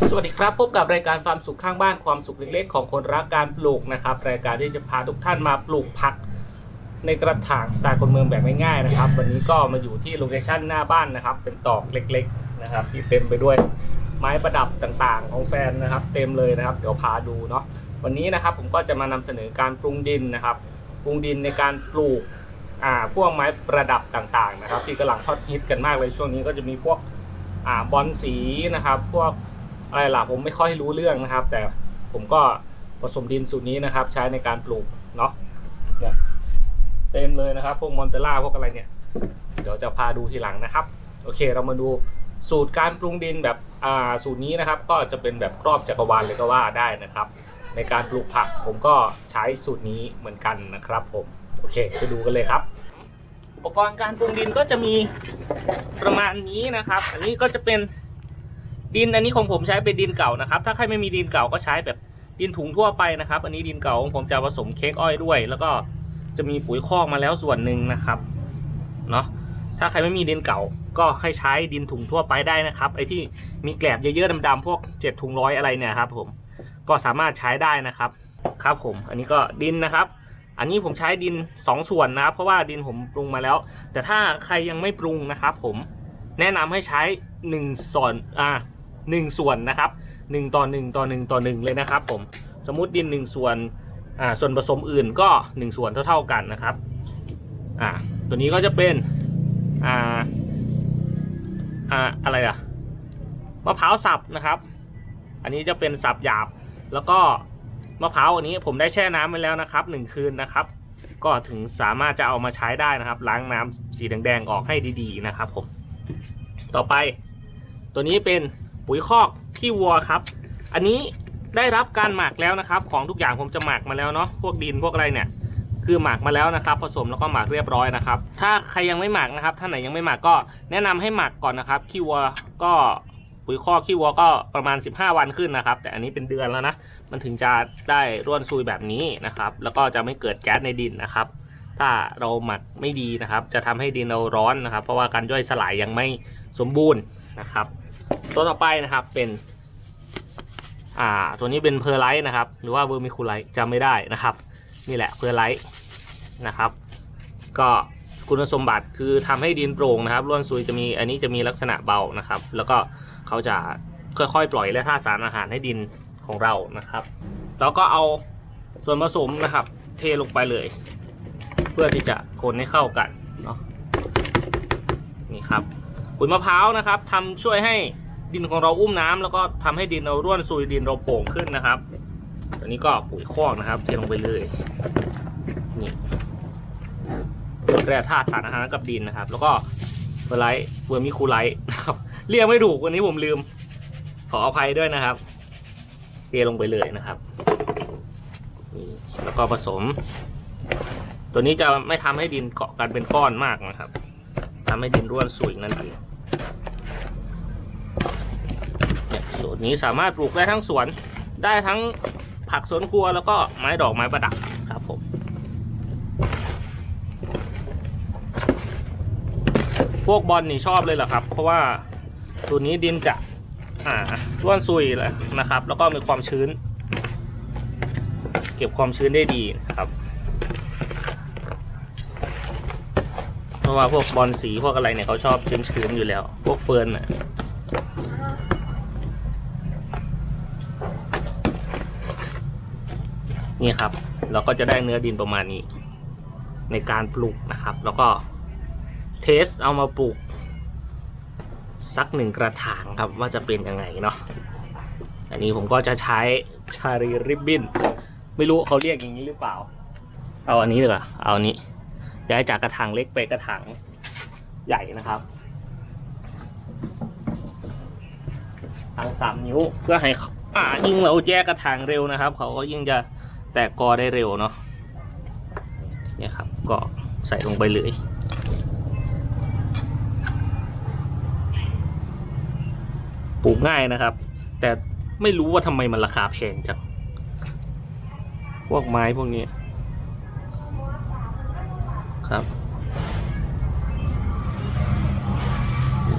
สวัสดีครับ พบกับรายการฟามสุขข้างบ้านความสุขเล็กๆ ของคนรักการปลูกนะครับ รายการที่จะพาทุกท่านมาปลูกผักในกระถางสไตล์คนเมืองแบบง่ายๆนะครับ วันนี้ก็มาอยู่ที่โลเคชั่นหน้าบ้านนะครับ เป็นตอกเล็กๆนะครับ ที่เต็มไปด้วยไม้ประดับต่างๆ ของแฟนนะครับ เต็มเลยนะครับ เดี๋ยวพาดูเนาะวันนี้นะครับผมก็จะมานำเสนอการปรุงดินนะครับ ปรุงดินในการปลูกอ่าพวกไม้ประดับต่างๆนะครับ ที่กำลังฮอตฮิตกันมากเลยช่วงนี้ก็จะมีพวกอ่าบอลสีนะครับ พวก อะไรล่ะผมไม่ค่อยรู้เรื่องนะครับ แต่ผมก็ผสมดินสูตรนี้นะครับ ใช้ในการปลูกเนาะเต็มเลยนะครับ พวกมอนเตล่าพวกอะไรเนี่ย เดี๋ยวจะพาดูทีหลังนะครับ โอเคเรามาดูสูตรการปรุงดินแบบอ่าสูตรนี้นะครับ ก็จะเป็นแบบครอบจักรวาลเลยก็ว่าได้นะครับ ในการปลูกผักผมก็ใช้สูตรนี้เหมือนกันนะครับผมโอเคไปดูกันเลยครับ อุปกรณ์การปรุงดินก็จะมีประมาณนี้นะครับ อันนี้ก็จะเป็น ดินอันนี้ของผมใช้เป็นดินเก่านะครับ ถ้าใครไม่มีดินเก่าก็ใช้แบบดินถุงทั่วไปนะครับ อันนี้ดินเก่าของผมจะผสมเค้กอ้อยด้วย แล้วก็จะมีปุ๋ยคอกมาแล้วส่วนหนึ่งนะครับเนาะถ้าใครไม่มีดินเก่าก็ให้ใช้ดินถุงทั่วไปได้นะครับไอ้ที่มีแกลบเยอะๆดำๆพวกเจ็ดถุงร้อยอะไรเนี่ยครับ ผมก็สามารถใช้ได้นะครับครับผม อันนี้ก็ดินนะครับ อันนี้ผมใช้ดินสองส่วนนะครับเพราะว่าดินผมปรุงมาแล้ว แต่ถ้าใครยังไม่ปรุงนะครับ ผมแนะนำให้ใช้หนึ่งส่วนอ่า หนึ่งส่วนนะครับหนึ่งต่อหนึ่งต่อหนึ่งต่อหนึ่งเลยนะครับผมสมมุติดินหนึ่งส่วนอ่าส่วนผสมอื่นก็หนึ่งส่วนเท่า ๆกันนะครับอ่าตัวนี้ก็จะเป็นอ่าอ่าอะไรอะมะพร้าวสับนะครับ อันนี้จะเป็นสับหยาบแล้วก็มะพร้าวอันนี้ผมได้แช่น้ำไว้แล้วนะครับหนึ่งคืนนะครับ ก็ถึงสามารถจะเอามาใช้ได้นะครับ ล้างน้ำสีแดงๆออกให้ดีๆนะครับผมต่อไปตัวนี้เป็น ปุ๋ยคอกขี้วัวครับ อันนี้ได้รับการหมักแล้วนะครับ ของทุกอย่างผมจะหมักมาแล้วเนาะพวกดินพวกอะไรเนี่ย คือหมักมาแล้วนะครับ ผสมแล้วก็หมักเรียบร้อยนะครับ ถ้าใครยังไม่หมักนะครับท่านไหนยังไม่หมักก็แนะนำให้หมักก่อนนะครับขี้วัวก็ปุ๋ยคอกขี้วัวก็ประมาณ 15 วันขึ้นนะครับ แต่อันนี้เป็นเดือนแล้วนะมันถึงจะได้ร่วนซุยแบบนี้นะครับ แล้วก็จะไม่เกิดแก๊สในดินนะครับ ถ้าเราหมักไม่ดีนะครับ จะทำให้ดินเราร้อนนะครับ เพราะว่าการย่อยสลายยังไม่สมบูรณ์นะครับ ตัวต่อไปนะครับเป็น อ่า ตัวนี้เป็นเพอร์ไลท์นะครับ หรือว่าเวอร์มิคูไลท์จำไม่ได้นะครับ นี่แหละเพอร์ไลท์นะครับ ก็คุณสมบัติคือทำให้ดินโปร่งนะครับร่วนซุยจะมีอันนี้จะมีลักษณะเบานะครับ แล้วก็เขาจะค่อยๆ ปล่อยและธาตุสารอาหารให้ดินของเรานะครับ แล้วก็เอาส่วนผสมนะครับ เทลงไปเลย เพื่อที่จะคนให้เข้ากันเนาะนี่ครับปุ๋ยมะพร้าวนะครับทำช่วยให้ ดินของเราอุ้มน้ำแล้วก็ทำให้ดินเราร่วนซุยดินเราโป่งขึ้นนะครับอันนี้ก็ปุ๋ยคอกนะครับ เทลงไปเลยนี่แร่ธาตุสารอาหารกับดินนะครับ แล้วก็เวอร์ไลท์เวอร์มิคูไลท์นะครับเรียกไม่ถูกวันนี้ผมลืม ขออภัยด้วยนะครับเทลงไปเลยนะครับแล้วก็ผสม ตัวนี้จะไม่ทำให้ดินเกาะกันเป็นก้อนมากนะครับทำให้ดินร่วนสุยนั่นเองเนี่ย สูตรนี้สามารถปลูกได้ทั้งสวน ได้ทั้งผักสวนครัวแล้วก็ไม้ดอกไม้ประดับครับผมพวกบอลนี่ชอบเลยเหรอครับ เพราะว่าสูตรนี้ดินจะอ่าร่วนซุยแล้วนะครับ แล้วก็มีความชื้น เก็บความชื้นได้ดีนะครับเพราะว่าพวกบอลสีพวกอะไรเนี่ยเขาชอบชื้นๆอยู่แล้ว พวกเฟิร์นน่ะ นี่ครับ เราก็จะได้เนื้อดินประมาณนี้ ในการปลูกนะครับ แล้วก็เทสเอามาปลูก สักหนึ่งกระถางครับว่าจะเป็นยังไงเนาะอันนี้ผมก็จะใช้ชารีริบบินไม่รู้เขาเรียกอย่างนี้หรือเปล่า เอาอันนี้ดีกว่าเอาอันนี้ย้ายจากกระถางเล็กไปกระถางใหญ่นะครับทางสามนิ้วเพื่อให้อ่ายิ่งเราแยกกระถางเร็วนะครับ เขาก็ยิ่งจะ แตกกอได้เร็วเนาะเนี่ยครับก็ใส่ลงไปเลยปลูกง่ายนะครับ แต่ไม่รู้ว่าทำไมมันราคาแพงจังพวกไม้พวกนี้ครับ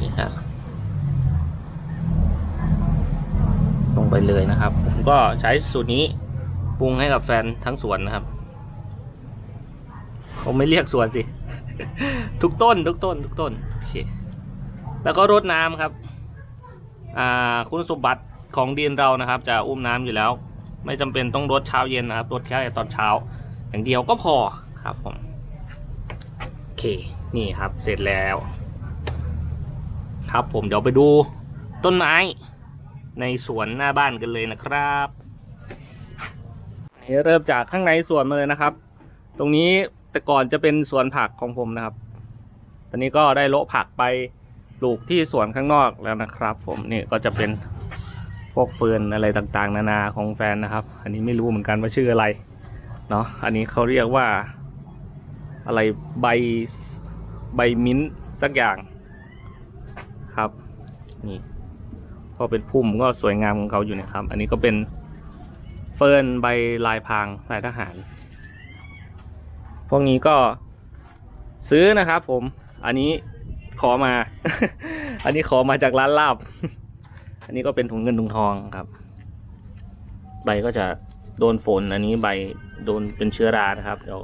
นี่ฮะไปเลยนะครับ ผมก็ใช้สูตรนี้ ปรุงให้กับแฟนทั้งสวนนะครับผมไม่เรียกสวนสิ ทุกต้น ทุกต้น ทุกต้นโอเคแล้วก็รดน้ำครับ อ่า คุณสมบัติของดินเรานะครับ จะอุ้มน้ำอยู่แล้ว ไม่จำเป็นต้องรดเช้าเย็นนะครับรดแค่ตอนเช้า อย่างเดียวก็พอครับผมโอเค นี่ครับ เสร็จแล้ว ครับผมเดี๋ยวไปดูต้นไม้ในสวนหน้าบ้านกันเลยนะครับ นี่เริ่มจากข้างในสวนมาเลยนะครับ ตรงนี้แต่ก่อนจะเป็นสวนผักของผมนะครับ ตอนนี้ก็ได้โละผักไปปลูกที่สวนข้างนอกแล้วนะครับ ผมนี่ก็จะเป็นพวกเฟิร์นอะไรต่างๆ นานาของแฟนนะครับ อันนี้ไม่รู้เหมือนกันว่าชื่ออะไรเนาะอันนี้เขาเรียกว่าอะไรใบใบมิ้นท์สักอย่างครับนี่ก็เป็นพุ่มก็สวยงามของเขาอยู่นะครับ อันนี้ก็เป็น ฟิร์นใบลายพรางลายทหาร พวกนี้ก็ซื้อนะครับผม อันนี้ขอมา อันนี้ขอมาจากร้านลาบ อันนี้ก็เป็นถุงเงินถุงทองครับ ใบก็จะโดนฝน อันนี้ใบโดนเป็นเชื้อรานะครับ เดี๋ยว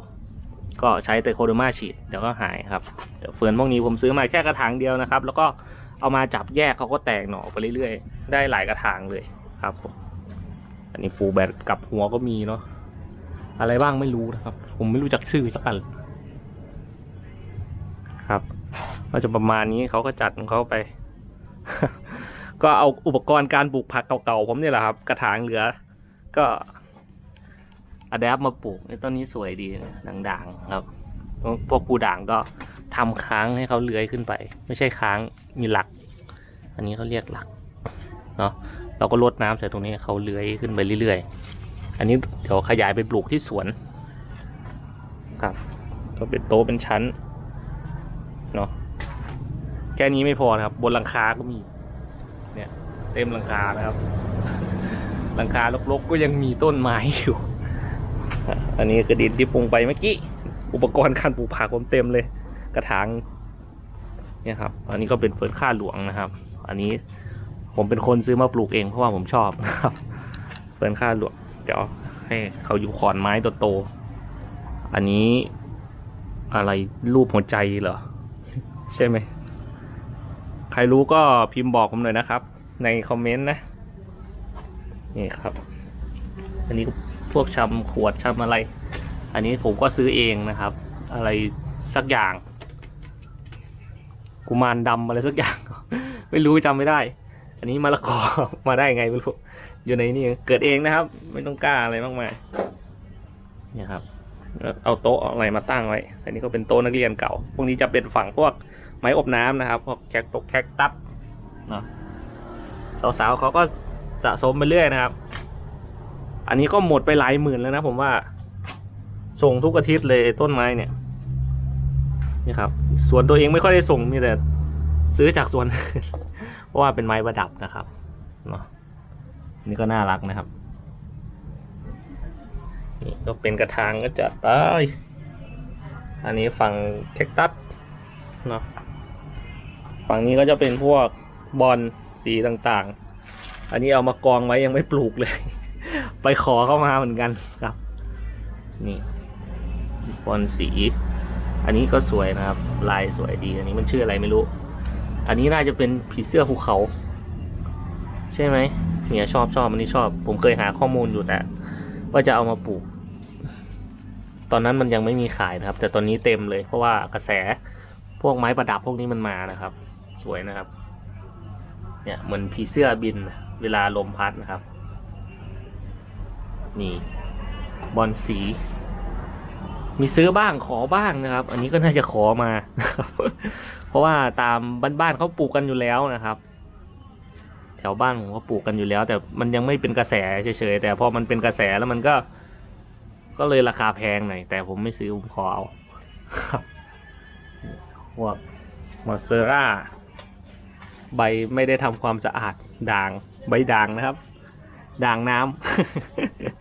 ก็ใช้ไตโคโดมาฉีด เดี๋ยวก็หายครับ เดี๋ยวเฟือนพวกนี้ผมซื้อมาแค่กระถางเดียวนะครับ แล้วก็เอามาจับแยกเขาก็แตกหน่อไปเรื่อยๆ ได้หลายกระถางเลยครับผม อันนี้ปูแบตกับหัวก็มีเนาะอะไรบ้างไม่รู้นะครับ ผมไม่รู้จักชื่อสักอันครับ ก็จะประมาณนี้เขาก็จัดของเขาไป ก็เอาอุปกรณ์การปลูกผักเก่าๆผมเนี่ยแหละครับ กระถางเหลือ ก็อะแดปมาปลูกต้นนี้สวยดีด่างๆครับ พวกปูด่างก็ทำค้างให้เขาเลื้อยขึ้นไป ไม่ใช่ค้างมีหลัก อันนี้เขาเรียกหลักเนาะ เราก็ลดน้ำใส่ตรงนี้เขาเลื้อยขึ้นไปเรื่อยๆ อันนี้เดี๋ยวขยายไปปลูกที่สวนครับก็เป็นโตะเป็นชั้นเนาะแค่นี้ไม่พอนะครับ บนหลังคาก็มี เนี่ยเต็มหลังคานะครับหลังคารกๆก็ยังมีต้นไม้อยู่ อันนี้คือดินที่ปรุงไปเมื่อกี้ อุปกรณ์การปลูกผักผมเต็มเลย กระถางเนี่ยครับ อันนี้ก็เป็นเฟิร์นค่าหลวงนะครับ อันนี้ ผมเป็นคนซื้อมาปลูกเองเพราะว่าผมชอบนะครับเฟิร์นค่าหลวงเดี๋ยวให้เขาอยู่ขอนไม้ตัวโต อันนี้อะไรรูปหัวใจเหรอ ใช่ไหม ใครรู้ก็พิมพ์บอกผมหน่อยนะครับ ในคอมเมนต์นะ นี่ครับ อันนี้พวกชำขวดชำอะไร อันนี้ผมก็ซื้อเองนะครับ อะไรสักอย่าง กุมารดำอะไรสักอย่าง ไม่รู้จำไม่ได้ อันนี้มะละกอ มาได้ไงไม่รู้อยู่ในนี่เกิดเองนะครับ ไม่ต้องกล้าอะไรมากมายเนี่ยครับเอาโต๊ะอะไรมาตั้งไว้ อันนี้ก็เป็นโต๊ะนักเรียนเก่า พวกนี้จะเป็นฝั่งพวกไม้อบน้ำนะครับ พวกแคคตกแคคตัสเนาะสาวๆเขาก็สะสมไปเรื่อยนะครับ อันนี้ก็หมดไปหลายหมื่นแล้วนะผมว่า ส่งทุกอาทิตย์เลยต้นไม้เนี่ยนี่ครับ สวนตัวเองไม่ค่อยได้ส่งมีแต่ ซื้อจากสวน เพราะว่าเป็นไม้ประดับนะครับเนาะนี่ก็น่ารักนะครับ นี่ก็เป็นกระถางก็จัดไปอันนี้ฝั่งแคคตัสเนาะฝั่งนี้ก็จะเป็นพวกบอลสีต่างๆ อันนี้เอามากองไว้ยังไม่ปลูกเลย ไปขอเข้ามาเหมือนกันครับ นี่บอลสี อันนี้ก็สวยนะครับ ลายสวยดี อันนี้มันชื่ออะไรไม่รู้ อันนี้น่าจะเป็นผีเสื้อภูเขา ใช่ไหมเนี่ยชอบชอบอันนี้ชอบ ผมเคยหาข้อมูลอยู่แต่ว่าจะเอามาปลูก ตอนนั้นมันยังไม่มีขายนะครับ แต่ตอนนี้เต็มเลยเพราะว่ากระแสพวกไม้ประดับพวกนี้มันมานะครับ สวยนะครับ เนี่ยเหมือนผีเสื้อบินเวลาลมพัดนะครับ นี่บอลสี มีซื้อบ้างขอบ้างนะครับ อันนี้ก็น่าจะขอมาเพราะว่าตามบ้านๆเขาปลูกกันอยู่แล้วนะครับ แถวบ้านผมก็ปลูกกันอยู่แล้ว แต่มันยังไม่เป็นกระแสเฉยๆแต่พอมันเป็นกระแสแล้วมันก็ ก็เลยราคาแพงหน่อยแต่ผมไม่ซื้อผมขอเอาครับพวกมอสเซอร่าใบไม่ได้ทำความสะอาดด่าง ใบด่างนะครับ ด่างน้ำ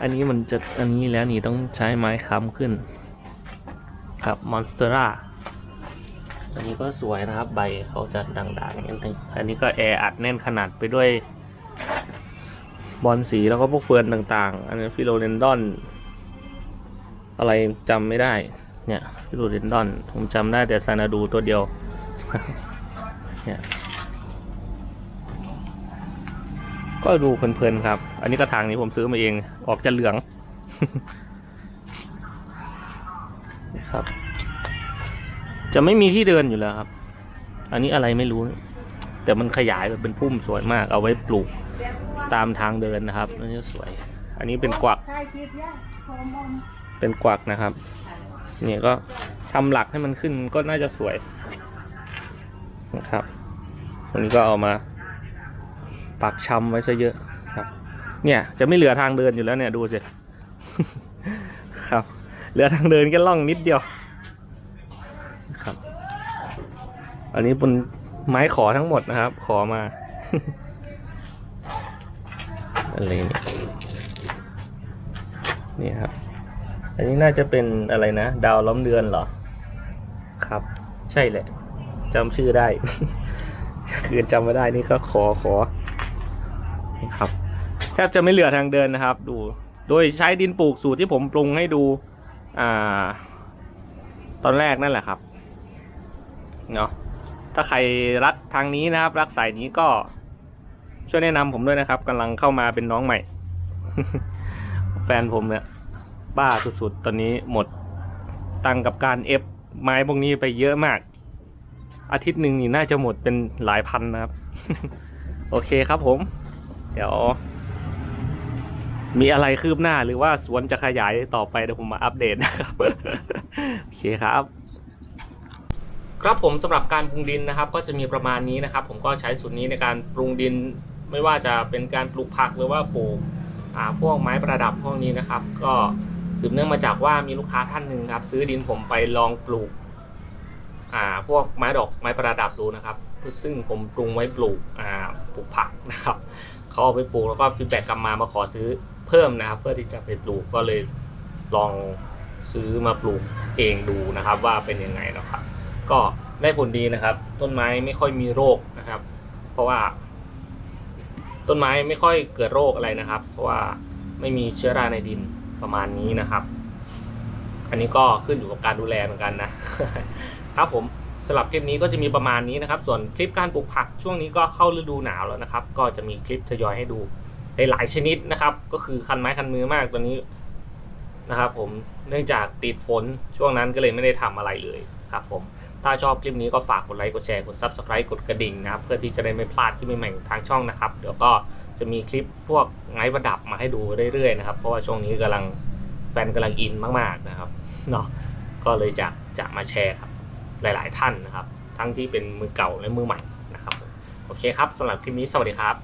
อันนี้มันจะอันนี้แล้วนี่ต้องใช้ไม้ค้ำขึ้น ครับมอนสเตอร่าอันนี้ก็สวยนะครับใบเขาจะด่างๆอย่างนี้อันนี้ก็แออัดแน่นขนาดไปด้วย บอลสีแล้วก็พวกเฟิร์นต่างๆ อันนี้ฟิโลเดนดอน อะไรจำไม่ได้ เนี่ยฟิโลเดนดอนผมจำได้แต่ซานาดูตัวเดียวเนี่ย ก็ดูเพลินๆครับ อันนี้กระถางนี้ผมซื้อมาเอง ออกจะเหลืองนะครับ จะไม่มีที่เดินอยู่แล้วครับ อันนี้อะไรไม่รู้ แต่มันขยายแบบเป็นพุ่มสวยมาก เอาไว้ปลูกตามทางเดินนะครับ อันนี้สวย อันนี้เป็นกวักใช่คิดยากฮอร์โมนเป็นกวักนะครับ เนี่ยก็ทำหลักให้มันขึ้นก็น่าจะสวยนะครับอันนี้ก็เอามา ปักชำไว้ซะเยอะครับ เนี่ยจะไม่เหลือทางเดินอยู่แล้วเนี่ยดูสิครับเหลือทางเดินแค่ล่องนิดเดียวครับ อันนี้เป็นไม้ขอทั้งหมดนะครับ ขอมาอะไรเนี่ยนี่ครับ อันนี้น่าจะเป็นอะไรนะ ดาวล้อมเดือนเหรอ ครับ ใช่แหละจำชื่อได้ คือจำไม่ได้นี่ก็ขอขอ ครับ แทบจะไม่เหลือทางเดินนะครับ ดู โดยใช้ดินปลูกสูตรที่ผมปรุงให้ดูอ่าตอนแรกนั่นแหละครับเนาะถ้าใครรักทางนี้นะครับ รักสายนี้ก็ช่วยแนะนำผมด้วยนะครับกำลังเข้ามาเป็นน้องใหม่ แฟนผมเนี่ยบ้าสุดๆ ตอนนี้หมดตังกับการเอฟไม้พวกนี้ไปเยอะมาก อาทิตย์หนึ่งนี่น่าจะหมดเป็นหลายพันนะครับ โอเคครับผม เดี๋ยว มีอะไรคืบหน้าหรือว่าสวนจะขยายต่อไปเดี๋ยวผมมาอัปเดตนะครับโอเคครับครับผมสำหรับการปรุงดินนะครับ ก็จะมีประมาณนี้นะครับ ผมก็ใช้สูตรนี้ในการปรุงดิน ไม่ว่าจะเป็นการปลูกผักหรือว่าปลูกอ่าพวกไม้ประดับพวกนี้นะครับ ก็สืบเนื่องมาจากว่ามีลูกค้าท่านหนึ่งครับ ซื้อดินผมไปลองปลูกอ่าพวกไม้ดอกไม้ประดับดูนะครับ ซึ่งผมปรุงไว้ปลูกอ่าปลูกผักนะครับ เขาเอาไปปลูกแล้วก็ฟีดแบ็กกลับมามาขอซื้อเพิ่มนะครับ เพื่อที่จะไปปลูกก็เลยลองซื้อมาปลูกเองดูนะครับ ว่าเป็นยังไงนะครับ ก็ได้ผลดีนะครับ ต้นไม้ไม่ค่อยมีโรคนะครับ เพราะว่า ต้นไม้ไม่ค่อยเกิดโรคอะไรนะครับ เพราะว่าไม่มีเชื้อราในดินประมาณนี้นะครับ อันนี้ก็ขึ้นอยู่กับการดูแลเหมือนกันนะครับผม สำหรับคลิปนี้ก็จะมีประมาณนี้นะครับ ส่วนคลิปการปลูกผักช่วงนี้ก็เข้าฤดูหนาวแล้วนะครับ ก็จะมีคลิปทยอยให้ดูหลายๆชนิดนะครับ ก็คือคันไม้คันมือมากตอนนี้นะครับ ผมเนื่องจากติดฝนช่วงนั้นก็เลยไม่ได้ทำอะไรเลยครับผมถ้าชอบคลิปนี้ก็ฝากกดไลค์กดแชร์กด Subscribe กดกระดิ่งนะครับ เพื่อที่จะได้ไม่พลาดคลิปใหม่ๆของทางช่องนะครับ เดี๋ยวก็จะมีคลิปพวกไม้ประดับมาให้ดูเรื่อยๆนะครับ เพราะว่าช่วงนี้กำลังแฟนกำลังอินมากๆนะครับเนาะก็เลยจะจะมาแชร์ครับ หลาย ๆ ท่านนะครับ ทั้งที่เป็นมือเก่าและมือใหม่นะครับ โอเคครับสำหรับคลิปนี้สวัสดีครับ